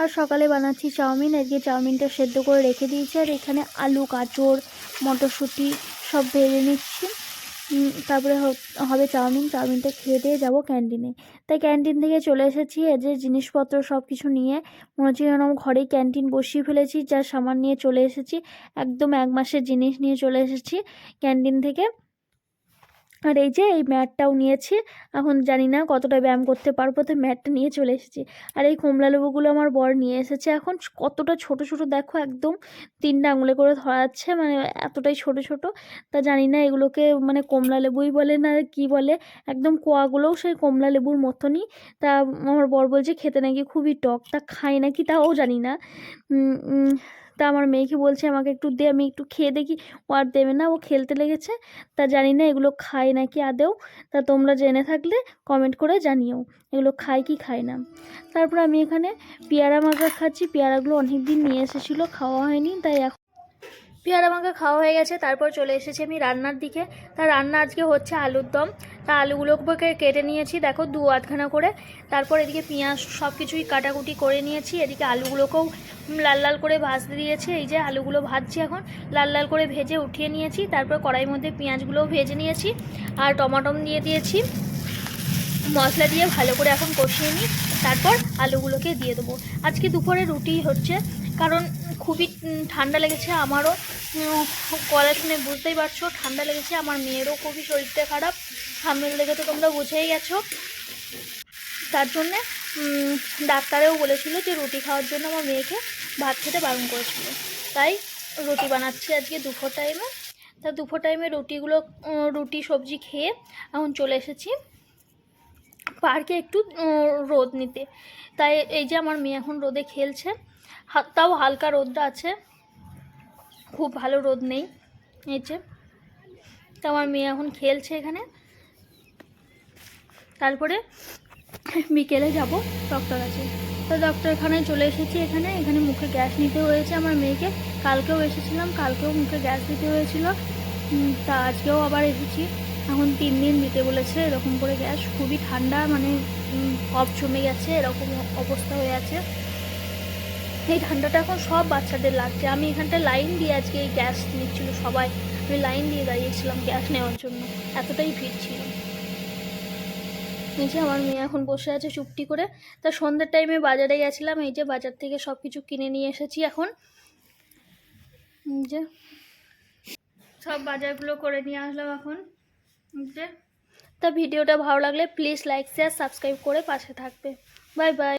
আর সকালে বানাচ্ছি চাউমিন। আজকে চাউমিনটা সেদ্ধ করে রেখে দিয়েছি। আর এখানে আলু, গাজর, মটরশুঁটি সব ভেজে নিচ্ছি। তারপরে হবে চাউমিন। চাউমিনটা খেয়ে দিয়ে যাব ক্যান্টিনে। তাই ক্যান্টিন থেকে চলে এসেছি। যে জিনিসপত্র সব কিছু নিয়ে মনে হচ্ছে যেন ঘরেই ক্যান্টিন বসিয়ে ফেলেছি। যা সামান নিয়ে চলে এসেছি। একদম এক মাসের জিনিস নিয়ে চলে এসেছি ক্যান্টিন থেকে। আর এই যে, এই ম্যাটটাও নিয়েছি। এখন জানি না কতটা ব্যায়াম করতে পারব। তো ম্যাটটা নিয়ে চলে এসেছি। আর এই কমলা লেবুগুলো আমার বর নিয়ে এসেছে। এখন কতটা ছোট ছোট দেখো, একদম তিনটা আঙুলে করে ধরাচ্ছে মানে এতটাই ছোট ছোট। তা জানি না এগুলোকে মানে কমলা লেবুই বলে না কি বলে। একদম কোয়াগুলোও সেই কমলা লেবুর মতনই। তা আমার বর বলছে, খেতে নাকি খুবই টক। তা খাই নাকি? তাও জানি না। তা আমার মেয়েকে বলছে, আমাকে একটু দে, আমি একটু খেয়ে দেখি, ও আর দেবে না, ও খেলতে লেগেছে। তা জানি না এগুলো খায় নাকি আদেও তা তোমরা জেনে থাকলে কমেন্ট করে জানিও, এগুলো খায় কি খায় না। তারপর আমি এখানে পেয়ারা মাখা খাচ্ছি, পেয়ারাগুলো অনেক দিন নিয়ে এসেছিল, খাওয়া হয়নি, তাই এখন পেয়ারা মাখা খাওয়া হয়ে গেছে, তারপর চলে এসেছি আমি রান্নার দিকে। তা রান্না আজকে হচ্ছে আলুর দম। তা আলুগুলোকে কেটে নিয়েছি, দেখো দু আধখানা করে। তারপর এদিকে পেঁয়াজ সব কিছুই কাটাকুটি করে নিয়েছি, এদিকে আলুগুলোকেও লাল লাল করে ভাজতে দিয়েছি। এই যে আলুগুলো ভাজছি এখন, লাল লাল করে ভেজে উঠিয়ে নিয়েছি, তারপর কড়াইয়ের মধ্যে পেঁয়াজগুলোও ভেজে নিয়েছি আর টমাটম দিয়ে দিয়েছি। মশলা দিয়ে ভালো করে এখন কষিয়ে নিই, তারপর আলুগুলোকে দিয়ে দেবো। আজকে দুপুরে রুটি হচ্ছে কারণ খুবই ঠান্ডা লেগেছে আমারও। গলা শুনে বুঝতেই পারছ, ঠান্ডা লেগেছে, আমার মেয়েরও খুবই শরীরটা খারাপ। সামনের লেগে তো তোমরা বুঝেই গেছো। তার জন্যে ডাক্তারেও বলেছিল যে রুটি খাওয়ার জন্য আমার মেয়েকে ভাত খেতে বারণ করেছিল। তাই রুটি বানাচ্ছি আজকে দুপুর টাইমে তা দুপুর টাইমে রুটিগুলো রুটি, সবজি খেয়ে এখন চলে এসেছি। পার্কে একটু রোদ নিতে। তাই এই যে আমার মেয়ে এখন রোদে খেলছে। তাও হালকা রোদটা আছে। খুব ভালো রোদ নেই। এই যে, তা আমার মেয়ে এখন খেলছে এখানে। তারপরে বিকেলে যাব ডক্টর কাছে। তো ডক্টরখানায় চলে এসেছি এখানে। এখানে মুখে গ্যাস নিতে হয়েছে আমার মেয়েকে। কালকেও এসেছিলাম, কালকেও মুখে গ্যাস দিতে হয়েছিল। তা আজকেও আবার এসেছি। এখন তিন দিন দিতে বলেছে, এরকম করে গ্যাস, খুবই ঠান্ডা মানে কফ জমে গেছে, এরকম অবস্থা হয়ে আছে। এই ঠান্ডাটা এখন সব বাচ্চাদের লাগছে। আমি এখানটায় লাইন দিয়ে আজকে এই গ্যাস নিচ্ছিল সবাই। আমি লাইন দিয়ে দাঁড়িয়েছিলাম গ্যাস নেওয়ার জন্য। এতটাই ভিড় ছিল। এই যে আমার মেয়ে এখন বসে আছে চুপটি করে। তা সন্ধ্যের টাইমে বাজারে গেছিলাম, এই যে বাজার থেকে সব কিছু কিনে নিয়ে এসেছি এখন। যে সব বাজারগুলো করে নিয়ে আসলাম এখন। তা ভিডিওটা ভালো লাগলে প্লিজ লাইক শেয়ার সাবস্ক্রাইব করে পাশে থাকবে। Bye bye